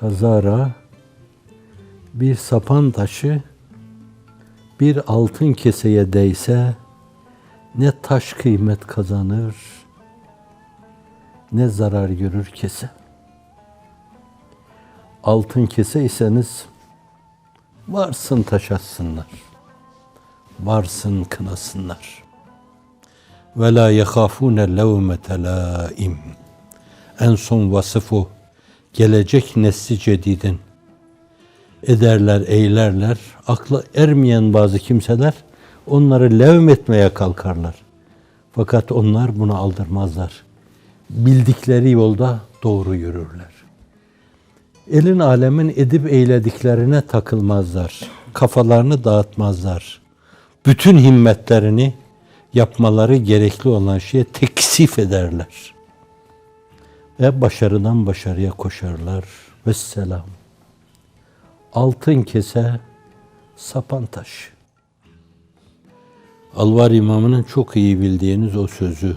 kazara bir sapan taşı bir altın keseye değse ne taş kıymet kazanır ne zarar görür kese. Altın kese iseniz varsın taş atsınlar. Varsın kınasınlar. Ve la yehafune levmete laim. En son vasıfı gelecek nesli cedidin ederler, eylerler. Akla ermeyen bazı kimseler onları levmetmeye kalkarlar. Fakat onlar bunu aldırmazlar. Bildikleri yolda doğru yürürler. Elin alemin edip eylediklerine takılmazlar. Kafalarını dağıtmazlar. Bütün himmetlerini yapmaları gerekli olan şeye teksif ederler. Ve başarıdan başarıya koşarlar. Vesselam. Altın kese, sapan taş. Alvar imamının çok iyi bildiğiniz o sözü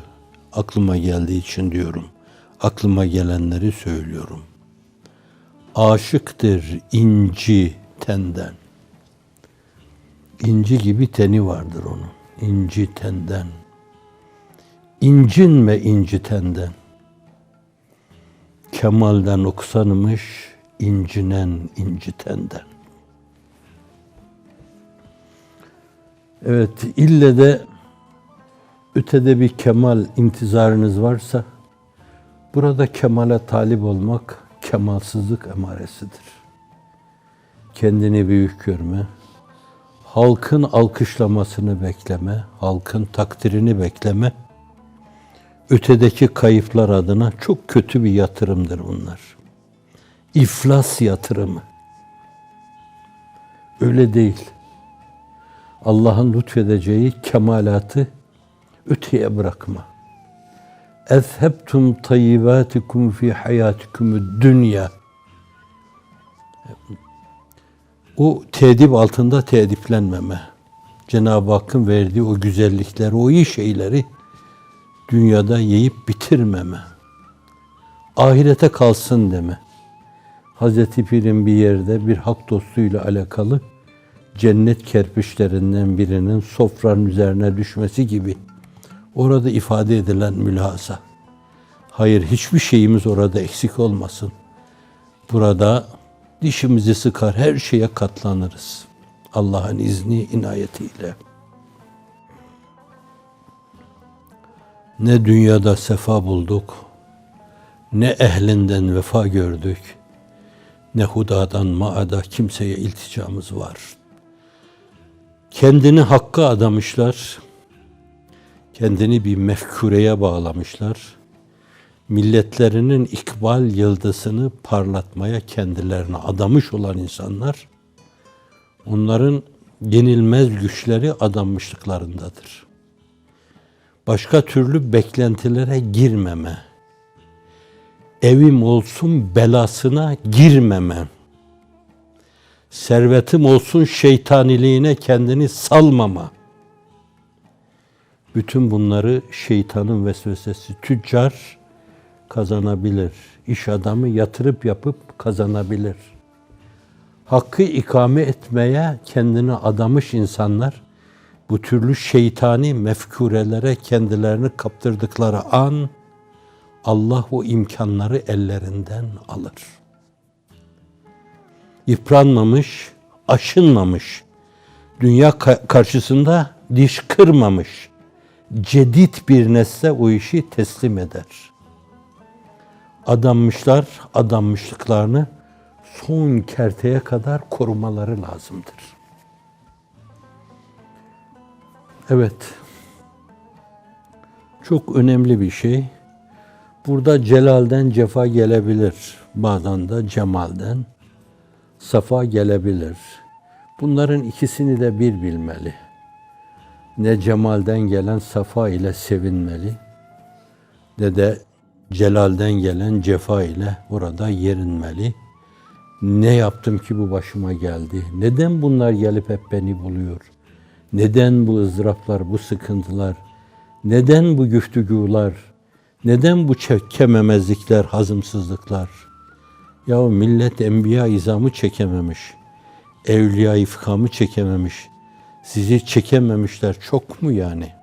aklıma geldiği için diyorum. Aklıma gelenleri söylüyorum. Aşıktır inci tenden. İnci gibi teni vardır onun. İnci tenden. İncinme inci tenden. Kemalden oksanmış incinen incitenden. Evet, ille de ötede bir kemal intizarınız varsa, burada kemale talip olmak kemalsızlık emaresidir. Kendini büyük görme, halkın alkışlamasını bekleme, halkın takdirini bekleme, ötedeki kayıplar adına çok kötü bir yatırımdır bunlar. İflas yatırımı. Öyle değil. Allah'ın lütfedeceği kemalatı öteye bırakma. Ezhebtum tayyibatikum fi hayatikum dünya. O tedip altında tediplenmeme. Cenab-ı Hakk'ın verdiği o güzellikleri, o iyi şeyleri dünyada yiyip bitirmeme. Ahirete kalsın deme. Hazreti Pir'in bir yerde bir hak dostuyla alakalı cennet kerpiçlerinden birinin sofranın üzerine düşmesi gibi orada ifade edilen mülahaza. Hayır hiçbir şeyimiz orada eksik olmasın. Burada dişimizi sıkar her şeye katlanırız. Allah'ın izni inayetiyle. Ne dünyada sefa bulduk, ne ehlinden vefa gördük, ne hudadan maada kimseye ilticamız var. Kendini hakka adamışlar, kendini bir mefkureye bağlamışlar. Milletlerinin ikbal yıldızını parlatmaya kendilerine adamış olan insanlar, onların yenilmez güçleri adanmışlıklarındadır. Başka türlü beklentilere girmeme, evim olsun belasına girmeme, servetim olsun şeytaniliğine kendini salmama. Bütün bunları şeytanın vesvesesi tüccar kazanabilir. İş adamı yatırıp yapıp kazanabilir. Hakkı ikame etmeye kendini adamış insanlar bu türlü şeytani mefkurelere kendilerini kaptırdıkları an Allah o imkanları ellerinden alır. Yıpranmamış, aşınmamış, dünya ka- karşısında diş kırmamış, cedid bir nesle o işi teslim eder. Adanmışlar, adanmışlıklarını son kerteye kadar korumaları lazımdır. Evet. Çok önemli bir şey. Burada celalden cefa gelebilir. Bazen de cemalden safa gelebilir. Bunların ikisini de bir bilmeli. Ne cemalden gelen safa ile sevinmeli ne de celalden gelen cefa ile orada yerinmeli. Ne yaptım ki bu başıma geldi? Neden bunlar gelip hep beni buluyor? Neden bu ızdıraplar, bu sıkıntılar? Neden bu güftügular? Neden bu çekememezlikler, hazımsızlıklar? Ya millet enbiya izamı çekememiş. Evliya ifkamı çekememiş. Sizi çekememişler çok mu yani?